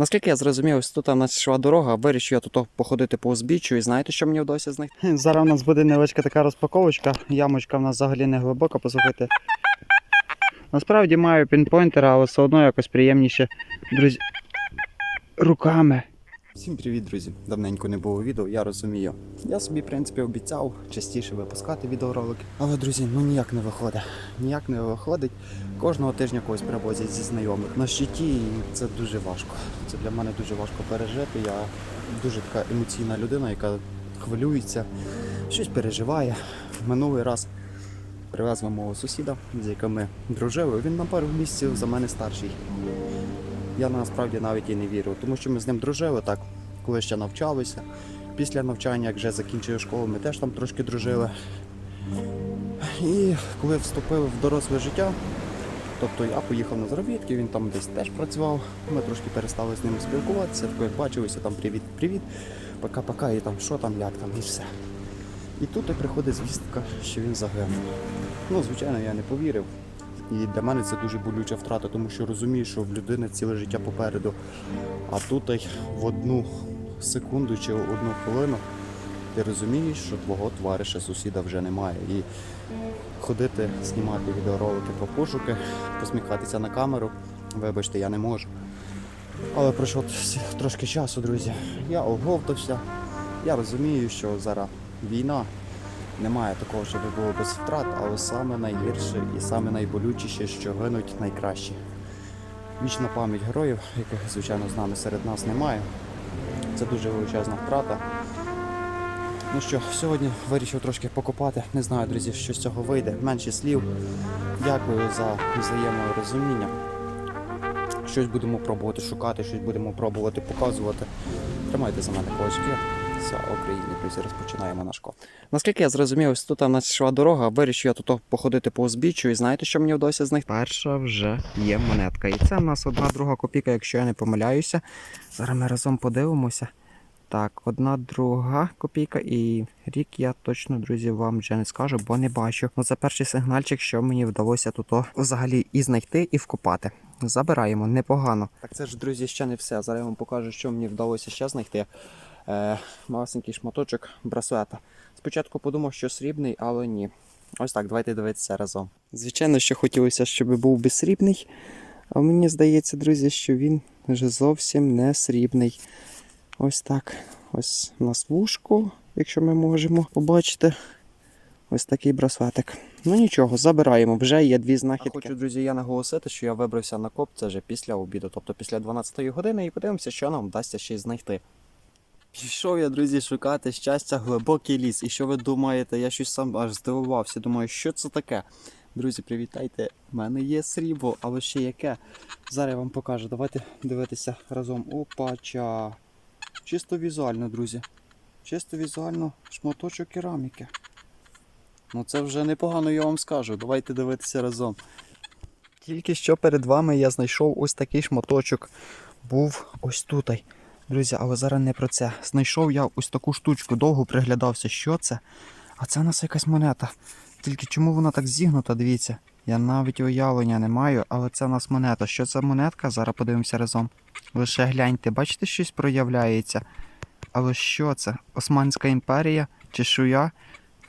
Наскільки я зрозумів, тут у нас йшла дорога, вирішив я тут походити по узбіччю, і знаєте, що мені вдалося знайти? Зараз у нас буде невеличка така розпаковочка. Ямочка в нас взагалі не глибока, послухайте. Насправді маю пінпойнтера, але все одно якось приємніше, друзі, руками. Всім привіт, друзі! Давненько не було відео, я розумію. Я собі, в принципі, обіцяв частіше випускати відеоролики. Але, друзі, ну ніяк не виходить. Ніяк не виходить. Кожного тижня когось привозять зі знайомих на щиті, і це дуже важко. Це для мене дуже важко пережити. Я дуже така емоційна людина, яка хвилюється, щось переживає. Минулий раз привезли мого сусіда, з яким ми дружили. Він на пару місяців за мене старший. Я насправді навіть і не вірю, тому що ми з ним дружили так, коли ще навчалися. Після навчання, як вже закінчив школу, ми теж там трошки дружили. І коли вступили в доросле життя, тобто я поїхав на заробітки, він там десь теж працював. Ми трошки перестали з ним спілкуватися, як бачилися, там привіт-привіт, пока-пока, і там що там, як там, і все. І тут і приходить звістка, що він загинув. Ну, звичайно, я не повірив. І для мене це дуже болюча втрата, тому що розумію, що в людини ціле життя попереду. А тут в одну секунду чи одну хвилину ти розумієш, що твого товариша сусіда вже немає. І ходити, знімати відеоролики про пошуки, посміхатися на камеру. Вибачте, я не можу. Але пройшло трошки часу, друзі. Я оговтався. Я розумію, що зараз війна. Немає такого, щоб було без втрат, але саме найгірше і саме найболючіше, що гинуть найкращі. Вічна пам'ять героїв, яких, звичайно, з нами серед нас немає. Це дуже величезна втрата. Ну що, сьогодні вирішив трошки покопати. Не знаю, друзі, що з цього вийде. Менше слів. Дякую за взаєморозуміння. Щось будемо пробувати шукати, щось будемо пробувати показувати. Тримайте за мене кулачки. Слава Україні, друзі, розпочинаємо наш ко. Наскільки я зрозумів, ось тут у нас йшла дорога, вирішив я тут походити по узбіччю, і знаєте, що мені вдалося знайти? Перша вже є монетка. І це в нас одна друга копійка, якщо я не помиляюся. Зараз ми разом подивимося. Так, одна друга копійка, і рік я точно, друзі, вам вже не скажу, бо не бачу. Ну це перший сигнальчик, що мені вдалося тут взагалі і знайти, і вкопати. Забираємо, непогано. Так це ж, друзі, ще не все. Зараз я вам покажу, що мені вдалося ще знайти. Е, малесенький шматочок браслета. Спочатку подумав, що срібний, але ні. Ось так, давайте дивитися разом. Звичайно, що хотілося, щоб був би срібний, а мені здається, друзі, що він вже зовсім не срібний. Ось так. Ось у нас вушко, якщо ми можемо побачити. Ось такий браслетик. Ну нічого, забираємо. Вже є дві знахідки. Хочу, друзі, я наголосити, що я вибрався на коп це вже після обіду, тобто після 12-ї години, і подивимося, що нам вдасться ще й знайти. Пішов я, друзі, шукати щастя глибокий ліс. І що ви думаєте? Я щось сам аж здивувався. Думаю, що це таке? Друзі, привітайте! У мене є срібло, але ще яке. Зараз я вам покажу. Давайте дивитися разом. Опача. Чисто візуально, друзі. Чисто візуально шматочок кераміки. Ну це вже непогано, я вам скажу. Давайте дивитися разом. Тільки що перед вами я знайшов ось такий шматочок. Був ось тут. Друзі, але зараз не про це. Знайшов я ось таку штучку, довго приглядався, що це. А це у нас якась монета. Тільки чому вона так зігнута, дивіться. Я навіть уявлення не маю, але це у нас монета. Що це монетка? Зараз подивимося разом. Лише гляньте, бачите, щось проявляється. Але що це? Османська імперія? Чи шуя?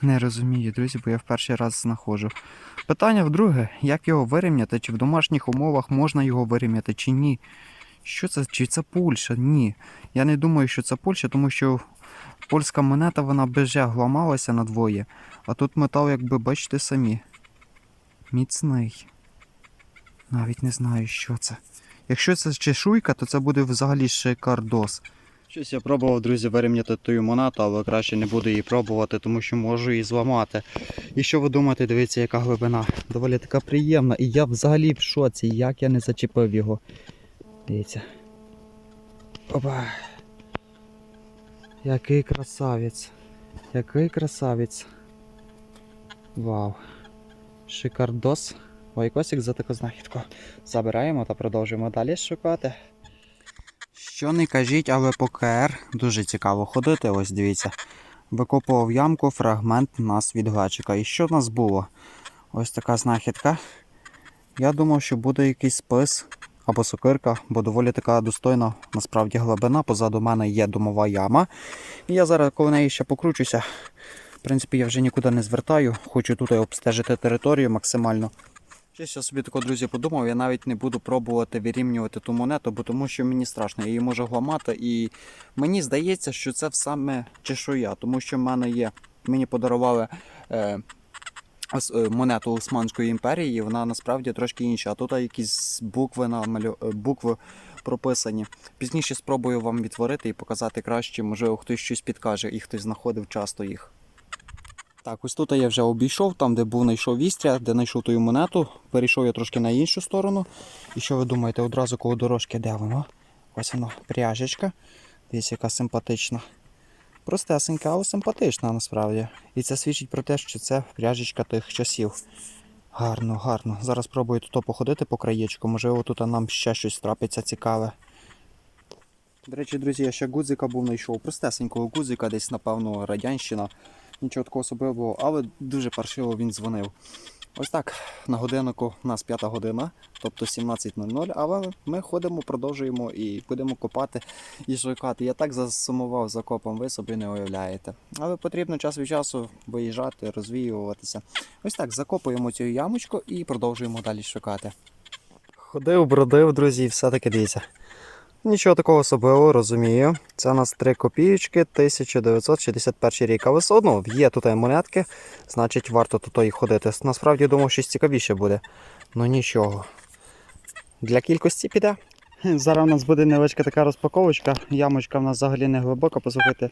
Не розумію, друзі, бо я в перший раз знаходжу. Питання вдруге, як його вирівняти, чи в домашніх умовах можна його вирівняти, чи ні. Що це? Чи це Польща? Ні. Я не думаю, що це Польща, тому що польська монета вона бежег ламалася надвоє, а тут метал, якби бачите самі. Міцний. Навіть не знаю, що це. Якщо це чешуйка, то це буде взагалі шикардос. Щось я пробував, друзі, вирівняти ту монету, але краще не буду її пробувати, тому що можу її зламати. І що ви думаєте, дивіться, яка глибина. Доволі така приємна. І я взагалі в шоці, як я не зачепив його. Дивіться. Опа. Який красавець. Який красавець. Вау. Шикардос. Ой, косик за таку знахідку. Забираємо та продовжуємо далі шукати. Що не кажіть, але по КР дуже цікаво ходити. Ось дивіться. Викопував ямку, фрагмент нас від глечика. І що в нас було? Ось така знахідка. Я думав, що буде якийсь спис або сокирка, бо доволі така достойна насправді глибина. Позаду мене є домова яма. І я зараз коло неї ще покручуся. В принципі, я вже нікуди не звертаю, хочу тут обстежити територію максимально. Щось я собі тако, друзі, подумав, я навіть не буду пробувати вирівнювати ту монету, бо тому що мені страшно, її можу гламати. І мені здається, що це саме чешуя, тому що в мене є, мені подарували е, монету Османської імперії, і вона насправді трошки інша. А тут якісь букви, намалю... е, букви прописані. Пізніше спробую вам відтворити і показати краще, можливо, хтось щось підкаже і хтось знаходив часто їх. Так, ось тут я вже обійшов, там, де був знайшов вістря, де знайшов ту монету. Перейшов я трошки на іншу сторону. І що ви думаєте, одразу коло дорожки, де воно? Ось воно, пряжечка. Дивіться, яка симпатична. Простесенька, але симпатична насправді. І це свідчить про те, що це пряжечка тих часів. Гарно, гарно. Зараз спробую тут походити по краєчку. Можливо, тут нам ще щось трапиться цікаве. До речі, друзі, я ще гудзика був знайшов. Простесенького гудзика, десь, напевно, радянщина. Нічого такого особливого, але дуже паршиво він дзвонив. Ось так, на годиннику у нас п'ята година, тобто 17.00, але ми ходимо, продовжуємо і будемо копати і шукати. Я так засумував за копом, ви собі не уявляєте. Але потрібно час від часу виїжджати, розвіюватися. Ось так, закопуємо цю ямочку і продовжуємо далі шукати. Ходив, бродив, друзі, і все-таки дивіться. Нічого такого особливого, розумію. Це у нас 3 копійки 1961 рік. Але все одно є тут монетки, значить варто тут і ходити. Насправді думав, щось цікавіше буде. Ну нічого. Для кількості піде. Зараз у нас буде невеличка така розпаковочка. Ямочка в нас взагалі не глибока, послухайте.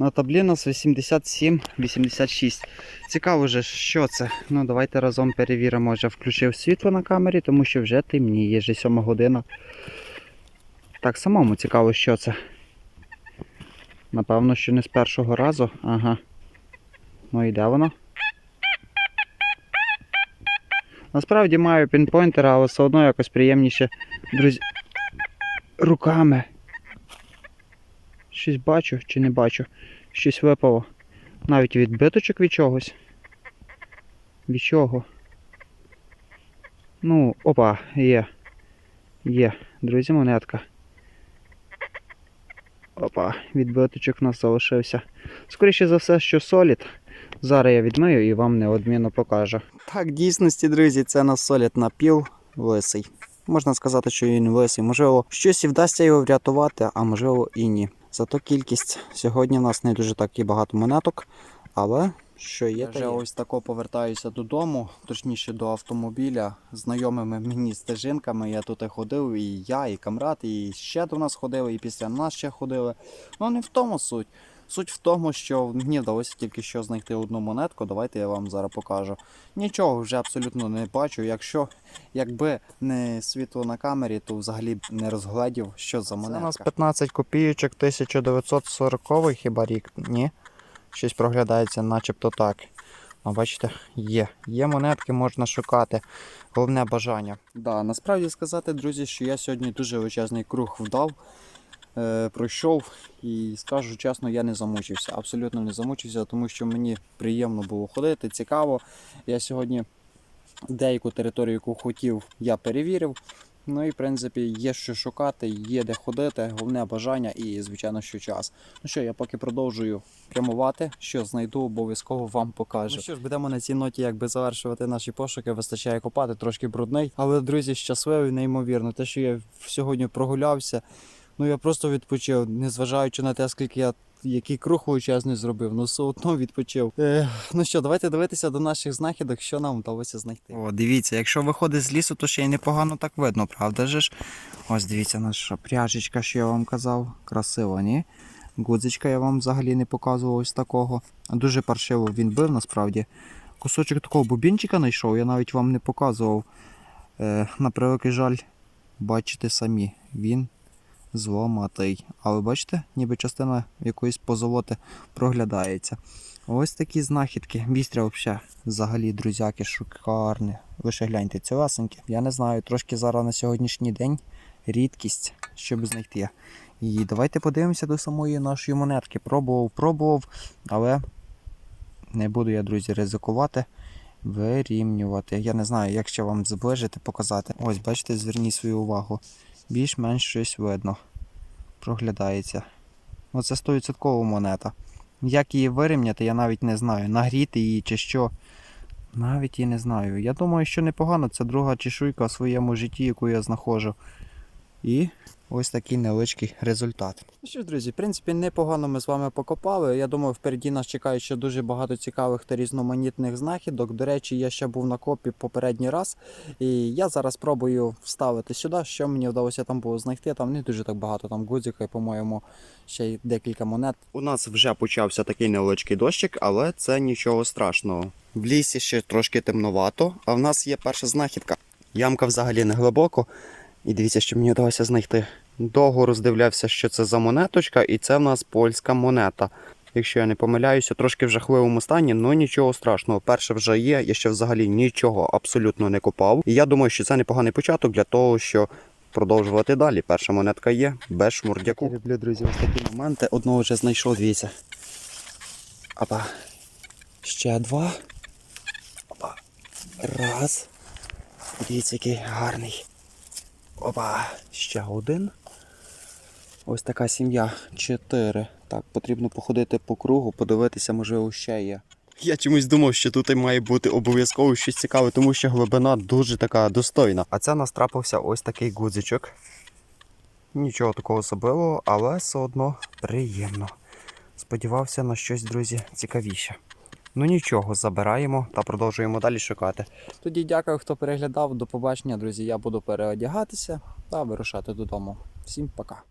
На таблі нас 87-86. Цікаво же, що це. Ну, давайте разом перевіримо. Вже включив світло на камері, тому що вже темніє, вже 7 година. Так, самому цікаво, що це. Напевно, що не з першого разу. Ага. Ну і де воно? Насправді маю пінпойнтера, але все одно якось приємніше. Друзі. Руками. Щось бачу чи не бачу. Щось випало. Навіть відбиточок від чогось. Від чого? Ну, опа, є. Є. Друзі, монетка. Опа, відбиточок у нас залишився. Скоріше за все, що солід. Зараз я відмию і вам неодмінно покажу. Так, в дійсності, друзі, це на солід напіл лисий. Можна сказати, що він лисий. Можливо, щось і вдасться його врятувати, а можливо і ні. Зато кількість сьогодні в нас не дуже так і багато монеток, але що є, Я вже є. ось ось тако повертаюся додому, точніше до автомобіля, знайомими мені стежинками. Я тут і ходив, і я, і камрад, і ще до нас ходили, і після нас ще ходили. Ну не в тому суть. Суть в тому, що мені вдалося тільки що знайти одну монетку. Давайте я вам зараз покажу. Нічого вже абсолютно не бачу. Якщо якби не світло на камері, то взагалі б не розгледів, що за монетка. Це у нас 15 копійочок 1940 хіба рік? Ні. Щось проглядається, начебто так. А бачите, є. Є монетки, можна шукати. Головне бажання. Да, насправді сказати, друзі, що я сьогодні дуже величезний круг вдав, пройшов і скажу чесно, я не замучився. Абсолютно не замучився, тому що мені приємно було ходити, цікаво. Я сьогодні деяку територію, яку хотів, я перевірив. Ну і в принципі є що шукати, є де ходити, головне бажання і, звичайно, що час. Ну що, я поки продовжую прямувати, що знайду, обов'язково вам покажу. Ну що ж, будемо на цій ноті якби завершувати наші пошуки. Вистачає копати, трошки брудний. Але, друзі, щасливий, неймовірно. Те, що я сьогодні прогулявся, ну я просто відпочив, незважаючи на те, скільки я. Який круг величезний зробив, ну все одно відпочив. Е, ну що, давайте дивитися до наших знахідок, що нам вдалося знайти. О, дивіться, якщо виходить з лісу, то ще й непогано так видно, правда же ж? Ось дивіться, наша пряжечка, що я вам казав. Красиво, ні? Гудзичка я вам взагалі не показував ось такого. Дуже паршиво він бив насправді. Кусочок такого бубінчика знайшов, я навіть вам не показував. Е, на превеликий жаль, бачите самі, він зломатий. Але бачите, ніби частина якоїсь позолоти проглядається. Ось такі знахідки. Вістря взагалі, взагалі, друзяки, шикарне. Ви ще гляньте, цілесеньке. Я не знаю, трошки зараз на сьогоднішній день рідкість, щоб знайти. І давайте подивимося до самої нашої монетки. Пробував, пробував, але не буду я, друзі, ризикувати вирівнювати. Я не знаю, як ще вам зближити, показати. Ось, бачите, зверніть свою увагу. Більш-менш щось видно. Проглядається. Оце 100% монета. Як її вирівняти, я навіть не знаю. Нагріти її чи що. Навіть і не знаю. Я думаю, що непогано. Це друга чешуйка в своєму житті, яку я знаходжу. І ось такий невеличкий результат. Ну що ж, друзі, в принципі, непогано ми з вами покопали. Я думаю, впереді нас чекає ще дуже багато цікавих та різноманітних знахідок. До речі, я ще був на копі попередній раз. І я зараз спробую вставити сюди, що мені вдалося там було знайти. Там не дуже так багато, там гудзика, і, по-моєму, ще й декілька монет. У нас вже почався такий невеличкий дощик, але це нічого страшного. В лісі ще трошки темновато, а в нас є перша знахідка. Ямка взагалі не глибоко. І дивіться, що мені вдалося знайти. Довго роздивлявся, що це за монеточка, і це в нас польська монета. Якщо я не помиляюся, трошки в жахливому стані, але нічого страшного. Перше вже є, я ще взагалі нічого абсолютно не копав. І я думаю, що це непоганий початок для того, що продовжувати далі. Перша монетка є без шмурдяку. Я люблю, друзі, ось такі моменти. Одного вже знайшов, дивіться. Опа. Ще два. Опа. Раз. Дивіться, який гарний. Опа, ще один. Ось така сім'я. Чотири. Так, потрібно походити по кругу, подивитися, можливо, ще є. Я чомусь думав, що тут має бути обов'язково щось цікаве, тому що глибина дуже така достойна. А це нас трапився ось такий гудзичок. Нічого такого особливого, але все одно приємно. Сподівався на щось, друзі, цікавіше. Ну нічого, забираємо та продовжуємо далі шукати. Тоді дякую, хто переглядав. До побачення, друзі. Я буду переодягатися та вирушати додому. Всім пока.